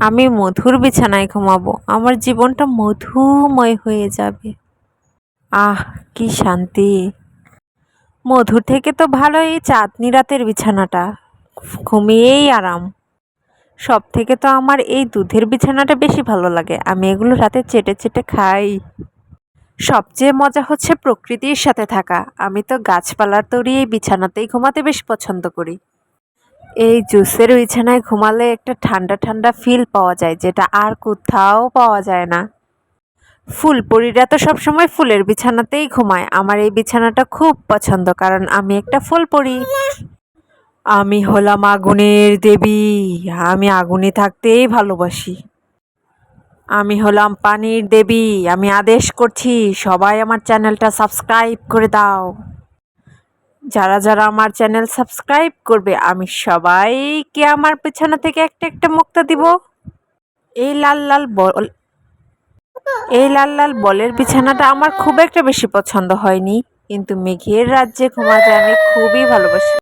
আমি মধুর বিছানায় ঘুমাবো। আমার জীবনটা মধুময় হয়ে যাবে। আহ, কি শান্তি। মধুর থেকে তো ভালো এই চাঁদনি রাতের বিছানাটা। ঘুমিয়েই আরাম। সব থেকে তো আমার এই দুধের বিছানাটা বেশি ভালো লাগে। আমি এগুলো রাতে চেটে চেটে খাই। সবচেয়ে মজা হচ্ছে প্রকৃতির সাথে থাকা। আমি তো গাছপালার তৈরি এই বিছানাতেই ঘুমাতে বেশ পছন্দ করি। এই জুসের বিছানায় ঘুমালে একটা ঠান্ডা ঠান্ডা ফিল পাওয়া যায়, যেটা আর কোথাও পাওয়া যায় না। ফুলপরিরা তো সবসময় ফুলের বিছানাতেই ঘুমায়। আমার এই বিছানাটা খুব পছন্দ, কারণ আমি একটা ফুলপরি আমি হলাম আগুনের দেবী। আমি আগুনে থাকতেই ভালোবাসি। আমি হলাম পানির দেবী। আমি আদেশ করছি, সবাই আমার চ্যানেলটা সাবস্ক্রাইব করে দাও। যারা যারা আমার চ্যানেল সাবস্ক্রাইব করবে, আমি সবাইকে আমার পেছনে থেকে একটা একটা মুক্তা দিব। এই লাল লাল বল, এই লাল লাল বলের বিছানাটা আমার খুব একটা বেশি পছন্দ হয়নি। কিন্তু মেঘের রাজ্যে ঘুমাতে আমি খুবই ভালোবাসি।